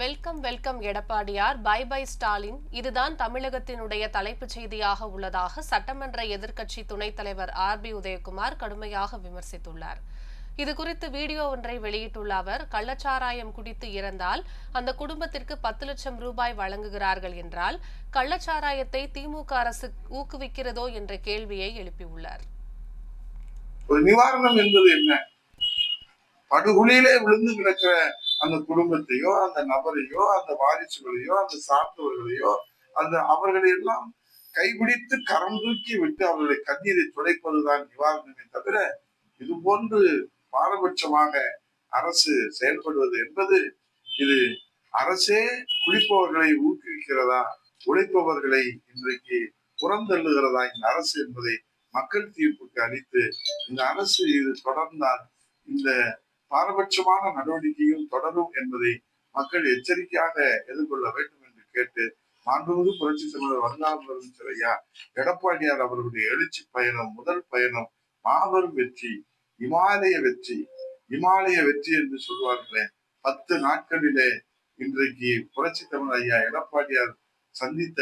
Welcome welcome எடப்பாடியார். Bye bye Stalin இதுதான் தமிழகத்தினுடைய தலைப்புச் செய்தியாக உள்ளதாக சட்டமன்ற எதிர்க்கட்சி துணைத் தலைவர் ஆர் பி உதயகுமார் கடுமையாக விமர்சித்துள்ளார். இது குறித்து வீடியோ ஒன்றை வெளியிட்டுள்ள அவர் கள்ளச்சாராயம் குடித்து இறந்தால் அந்த குடும்பத்திற்கு பத்து லட்சம் ரூபாய் வழங்குகிறார்கள் என்றால் கள்ளச்சாராயத்தை திமுக அரசு ஊக்குவிக்கிறதோ என்ற கேள்வியை எழுப்பியுள்ளார். ஒரு நிவாரணம் என்பது என்ன? படுகொலியிலே விழுந்து கிடக்கிற அந்த குடும்பத்தையோ அந்த நபரையோ அந்த வாரிசுகளையோ அந்த சார்ந்தவர்களையோ அந்த அவர்களை எல்லாம் கைபிடித்து கரம் தூக்கி விட்டு அவர்களை கண்ணீரை துடைப்பதுதான் நிவாரணமே தவிர இது போன்று பாரபட்சமாக அரசு செயல்படுவது என்பது இது அரசே குளிப்பவர்களை ஊக்குவிக்கிறதா உழைப்பவர்களை இன்றைக்கு புறந்தள்ளுகிறதா இந்த அரசு என்பதை மக்கள் தீர்ப்புக்கு அளித்து இந்த அரசு இது தொடர்ந்தால் இந்த பாரபட்சமான நடவடிக்கையும் தொடரும் என்பதை மக்கள் எச்சரிக்கையாக எதிர்கொள்ள வேண்டும் என்று கேட்டு மாண்புமிகு புரட்சி தலைவர் வருங்கால சிறையா எடப்பாடியார் அவர்களுடைய எழுச்சி பயணம் முதல் பயணம் மாபெரும் வெற்றி இமாலய வெற்றி இமாலய வெற்றி என்று சொல்வார்களே. பத்து நாட்களிலே இன்றைக்கு புரட்சி தமிழ் ஐயா எடப்பாடியார் சந்தித்த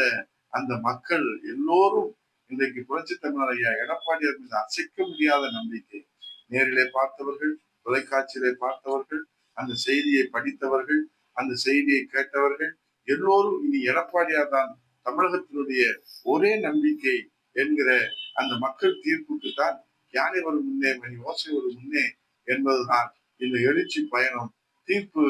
அந்த மக்கள் எல்லோரும் இன்றைக்கு புரட்சி தமிழர் ஐயா எடப்பாடியார் மீது அசைக்க முடியாத நம்பிக்கை. நேரிலே பார்த்தவர்கள் தொலைக்காட்சியிலே பார்த்தவர்கள் அந்த செய்தியை படித்தவர்கள் அந்த செய்தியை கேட்டவர்கள் எல்லோரும் இனி எடப்பாடியார் தான் தமிழகத்தினுடைய ஒரே நம்பிக்கை என்கிற அந்த மக்கள் தீர்ப்புக்கு தான் யானை வரும் முன்னே மணி ஓசை வரும் முன்னே என்பதுதான் இந்த எழுச்சி பயணம். தீர்ப்பு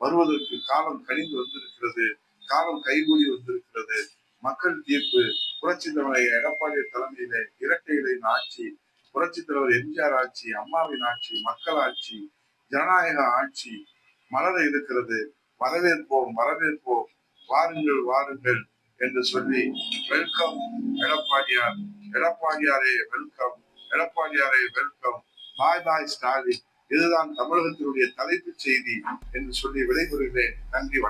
வருவதற்கு காலம் கணிந்து வந்திருக்கிறது காலம் கைகூடி வந்திருக்கிறது. மக்கள் தீர்ப்பு புரட்சி தமிழக எடப்பாடி தலைமையிலே இரட்டைகளின் ஆட்சி புரட்சி தலைவர் எம்ஜிஆர் ஆட்சி அம்மாவின் ஆட்சி மக்கள் ஆட்சி ஜனநாயக ஆட்சி மலர இருக்கிறது வரவேற்போம் வரவேற்போம். வாருங்கள் வாருங்கள் என்று சொல்லி வெல்கம் எடப்பாடியார். எடப்பாடியாரே வெல்கம். எடப்பாடியாரே வெல்கம். Bye bye Stalin. இதுதான் தமிழகத்தினுடைய தலைப்புச் செய்தி என்று சொல்லி விடைபெறுகிறேன். நன்றி வணக்கம்.